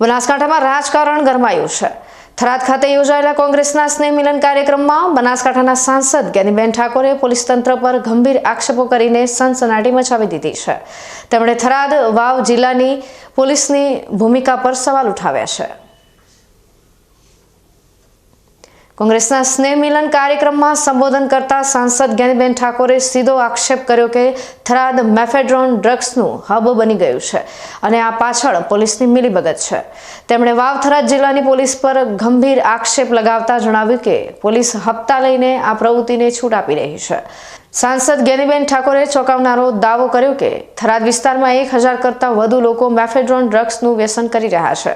બનાસકાંઠામાં રાજકારણ ગરમાયું છે. થરાદ ખાતે યોજાયેલા કોંગ્રેસના સ્નેહ મિલન કાર્યક્રમમાં બનાસકાંઠાના સાંસદ જ્ઞાનીબેન ઠાકોરે પોલીસ તંત્ર પર ગંભીર આક્ષેપો કરીને સનસનાટી મચાવી દીધી છે. તેમણે થરાદ, વાવ જિલ્લાની પોલીસની ભૂમિકા પર સવાલ ઉઠાવ્યા છે. કોંગ્રેસના સ્નેહ મિલન કાર્યક્રમમાં સંબોધન કરતા સાંસદ જ્ઞાનીબેન ઠાકોરે સીધો આક્ષેપ કર્યો કે થરાદ મેફેડ્રોન ડ્રગ્સનું હબ બની ગયું છે અને આ પાછળ પોલીસની મિલીભગત છે. તેમણે વાવ થરાદ જિલ્લાની પોલીસ પર ગંભીર આક્ષેપ લગાવતા જણાવ્યું કે પોલીસ હપ્તા લઈને આ પ્રવૃત્તિને છૂટ આપી રહી છે. સાંસદ જ્ઞાનીબેન ઠાકોરે ચોંકાવનારો દાવો કર્યો કે થરાદ વિસ્તારમાં એક હજાર કરતાં વધુ લોકો મેફેડ્રોન ડ્રગ્સનું વ્યસન કરી રહ્યા છે.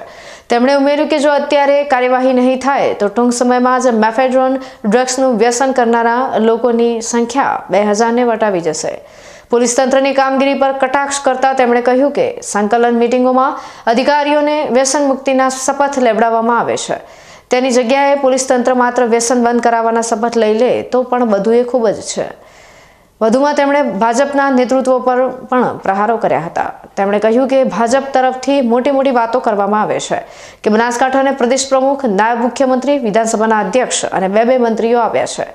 તેમણે ઉમેર્યું કે જો અત્યારે કાર્યવાહી નહીં થાય, તો ટૂંક સમયમાં જ મેફેડ્રોન ડ્રગ્સનું વ્યસન કરનારા લોકોની સંખ્યા બે હજારને વટાવી જશે. પોલીસ તંત્રની કામગીરી પર કટાક્ષ કરતા તેમણે કહ્યું કે સંકલન મિટિંગોમાં અધિકારીઓને વ્યસન મુક્તિના શપથ લેવડાવવામાં આવે છે. તેની જગ્યાએ પોલીસ તંત્ર માત્ર વ્યસન બંધ કરાવવાના શપથ લઈ લે તો પણ બધું એ ખૂબ જ છે. વધુમાં તેમણે ભાજપના નેતૃત્વ પર પણ પ્રહારો કર્યા હતા. તેમણે કહ્યું કે ભાજપ તરફથી મોટી મોટી વાતો કરવામાં આવે છે કે બનાસકાંઠાને પ્રદેશ પ્રમુખ નાયબ મુખ્યમંત્રી વિધાનસભાના અધ્યક્ષ અને બે બે મંત્રીઓ આવ્યા છે.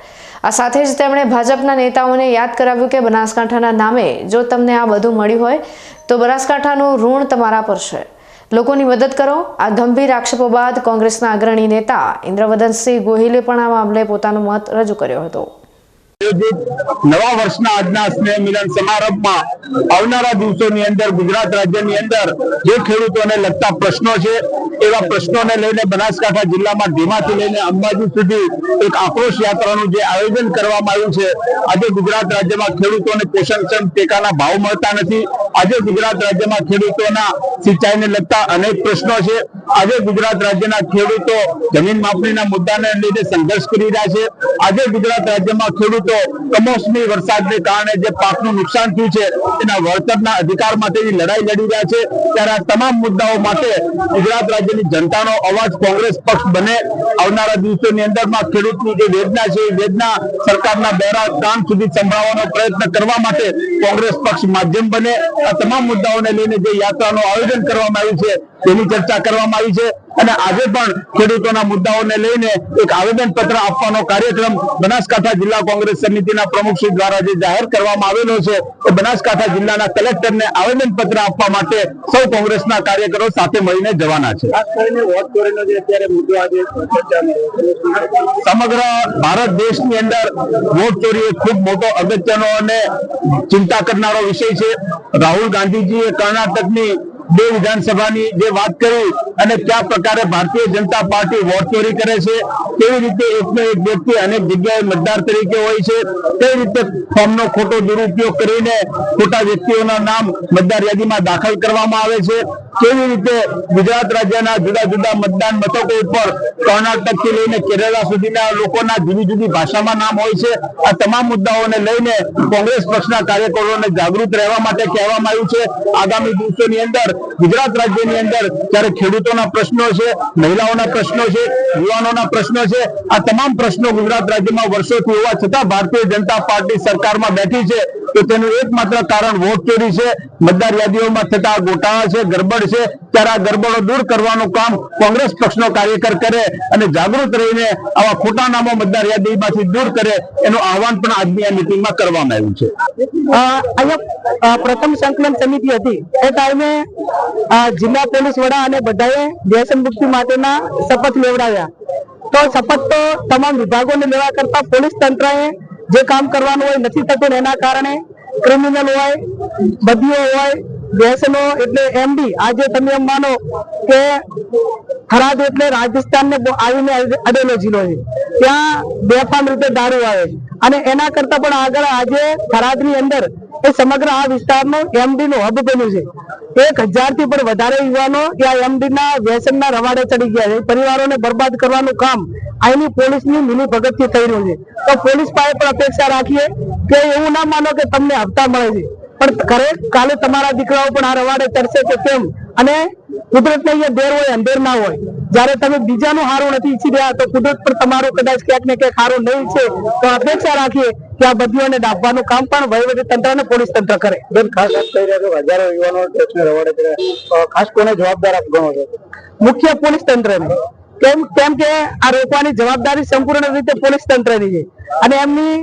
આ સાથે જ તેમણે ભાજપના નેતાઓને યાદ કરાવ્યું કે બનાસકાંઠાના નામે જો તમને આ બધું મળ્યું હોય, તો બનાસકાંઠાનું ઋણ તમારા પર છે. લોકોની મદદ કરો. આ ગંભીર આક્ષેપો બાદ કોંગ્રેસના અગ્રણી નેતા ઇન્દ્રવદનસિંહ ગોહિલે પણ આ મામલે પોતાનો મત રજૂ કર્યો હતો. આયોજિત નવા વર્ષના આજના સ્નેહ મિલન સમારંભમાં આવનારા દિવસોની અંદર ગુજરાત રાજ્યની અંદર જે ખેડૂતોને લગતા પ્રશ્નો છે, એવા પ્રશ્નોને લઈને બનાસકાંઠા જિલ્લામાં ધીમાથી લઈને અંબાજી સુધી એક આક્રોશ યાત્રાનું જે આયોજન કરવામાં આવ્યું છે, આજે ગુજરાત રાજ્યમાં ખેડૂતોને પોષણક્ષમ ટેકાના ભાવ મળતા નથી. આજે ગુજરાત રાજ્યમાં ખેડૂતોના સિંચાઈને લગતા અનેક પ્રશ્નો છે. આજે ગુજરાત રાજ્યના ખેડૂતો જમીન માપણીના મુદ્દાને લીધે સંઘર્ષ કરી રહ્યા છે. આજે ગુજરાત રાજ્યમાં ખેડૂતો કમોસમી વરસાદને કારણે જે પાકનું નુકસાન થયું છે તેના વળતરના અધિકાર માટેની લડાઈ લડી રહ્યા છે, ત્યારે આ તમામ મુદ્દાઓ માટે ગુજરાત રાજ્યની જનતાનો અવાજ કોંગ્રેસ પક્ષ બને. આવનારા દિવસોની અંદરમાં ખેડૂતની જે વેદના છે, એ વેદના સરકારના બેરા કામ સુધી સંભળાવવાનો પ્રયત્ન કરવા માટે કોંગ્રેસ પક્ષ માધ્યમ બને. આ તમામ મુદ્દાઓને લઈને જે યાત્રાનું આયોજન કરવામાં આવ્યું છે તેની ચર્ચા કરવામાં આવી છે. અને આજે પણ ખેડૂતોના મુદ્દાઓને લઈને એક આવેદન પત્ર આપવાનો કાર્યક્રમ બનાસકાંઠા જિલ્લા કોંગ્રેસ સમિતિના પ્રમુખ શ્રી દ્વારા જે જાહેર કરવામાં આવેલો છે એ બનાસકાંઠા જિલ્લાના કલેક્ટરને આવેદન પત્ર આપવા માટે સૌ કોંગ્રેસના કાર્યકરો સાથે મળીને જવાના છે. સમગ્ર ભારત દેશની અંદર વોટ ચોરી એ ખૂબ મોટો અગત્યનો અને ચિંતા કરનારો વિષય છે. રાહુલ ગાંધીજીએ કર્ણાટકની બે વિધાનસભાની જે વાત કરી અને કયા પ્રકારે ભારતીય જનતા પાર્ટી વોટ ચોરી કરે છે, કેવી રીતે એકનો એક વ્યક્તિ અનેક જગ્યાએ મતદાર તરીકે હોય છે તે રીતે ફોર્મનો ખોટો દુરુપયોગ કરીને ખોટા વ્યક્તિઓના નામ મતદાર યાદીમાં દાખલ કરવામાં આવે છે કેવી રીતે ગુજરાત રાજ્યના જુદા જુદા મતદાન મથકો ઉપર કર્ણાટકથી લઈને કેરળા સુધીના લોકોના જુદી જુદી ભાષામાં નામ હોય છે? આ તમામ મુદ્દાઓને લઈને કોંગ્રેસ પક્ષના કાર્યકરોને જાગૃત રહેવા માટે કહેવામાં આવ્યું છે. આગામી દિવસોની અંદર ગુજરાત રાજ્યની અંદર જ્યારે ખેડૂતોના પ્રશ્નો છે, મહિલાઓના પ્રશ્નો છે, યુવાનોના પ્રશ્નો છે, આ તમામ પ્રશ્નો ગુજરાત રાજ્યમાં વર્ષોથી હોવા છતાં ભારતીય જનતા પાર્ટી સરકારમાં બેઠી છે. તો તેનું એકમાત્ર કારણ વોટ ચોરી છે, મતદાર યાદીઓમાં થતા ગોટાળા છે, ગરબડ છે, ત્યારે આ ગરબડો દૂર કરવાનું કામ કોંગ્રેસ પક્ષનો કાર્યકર કરે અને જાગૃત રહીને આવા ખોટા નામો મતદાર યાદીમાંથી દૂર કરે, એનું આહવાન પણ આજની આ મિટિંગમાં કરવામાં આવ્યું છે. પ્રથમ સંકલન સમિતિ હતી. એ ટાઈમે જિલ્લા પોલીસ વડા અને બધાએ વ્યસન મુક્તિ માટેના શપથ લેવડાવ્યા. તો શપથ તો તમામ વિભાગોને લેવા કરતા પોલીસ તંત્રએ જે કામ કરવાનું હોય, નથી થતું એના કારણે ક્રિમિનલ હોય બદીઓ હોય બેસનો એટલે એમડી આજે તમે એમ માનો કે થરાદ એટલે રાજસ્થાનને બહુ આવીને અડેલો જિલ્લો છે. ત્યાં બેફામ રીતે દારૂ આવે છે. અને એના કરતા પણ આગળ આજે થરાદની અંદર એ સમગ્ર આ વિસ્તારનો એમડી નું હબ બન્યું છે. એક હજારથી પણ વધારે યુવાનો ત્યાં એમડી ના વ્યસનના રવાડે ચડી ગયા છે. પરિવારોને બરબાદ કરવાનું કામ અહીંની પોલીસની મિલી ભગતથી થઈ રહ્યું છે. તો પોલીસ પાસે પણ અપેક્ષા રાખીએ કે એવું ના માનો કે તમને હપ્તા મળે છે. પણ ઘરે કાલે તમારા દીકરાઓ પણ આ રવાડે ચડશે કે કેમ? અને કુદરત ને અહીંયા દેર હોય, અંધેર ના હોય. જયારે તમે બીજાનું હારું નથી ઈચ્છી રહ્યા તો કુદરત પર તમારું કદાચ ક્યાંક ને ક્યાંક હારું નહીં છે તો અપેક્ષા રાખીએ કે આ બધીઓને ડાબવાનું કામ પણ વહીવટી તંત્ર અને પોલીસ તંત્ર કરે. બેન ખાસ વાત કરી રહ્યા છો હજારો યુવાનો ડ્રગ્સને રવાડે છે ખાસ કોને જવાબદાર આપ ગણો છો? મુખ્ય પોલીસ તંત્રને. કેમ કેમ કે આ રોકવાની જવાબદારી સંપૂર્ણ રીતે પોલીસ તંત્રની છે. અને એમની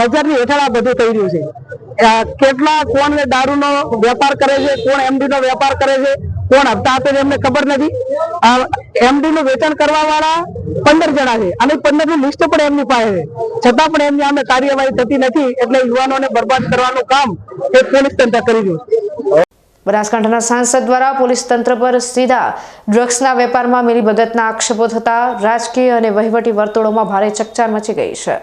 નજરની હેઠળ આ બધું થઈ રહ્યું છે. કેટલા કોણ દારૂનો વેપાર કરે છે કોણ એમડી નો વેપાર કરે છે કોણ હપ્તા આપે છે, એમને ખબર નથી. એમડી નું વેચાણ કરવા વાળા પંદર જણા છે. અને પંદરની લિસ્ટ પણ એમની પાસે છે. છતાં પણ એમની સામે કાર્યવાહી થતી નથી, એટલે યુવાનોને બરબાદ કરવાનું કામ એ પોલીસ તંત્ર કરી રહ્યું બનાસકાંઠાના સાંસદ દ્વારા પોલીસ તંત્ર પર સીધા ડ્રગ્સના વેપારમાં મિલીભગતના આક્ષેપો થતા રાજકીય અને વહીવટી વર્તુળોમાં ભારે ચકચાર મચી ગઈ છે.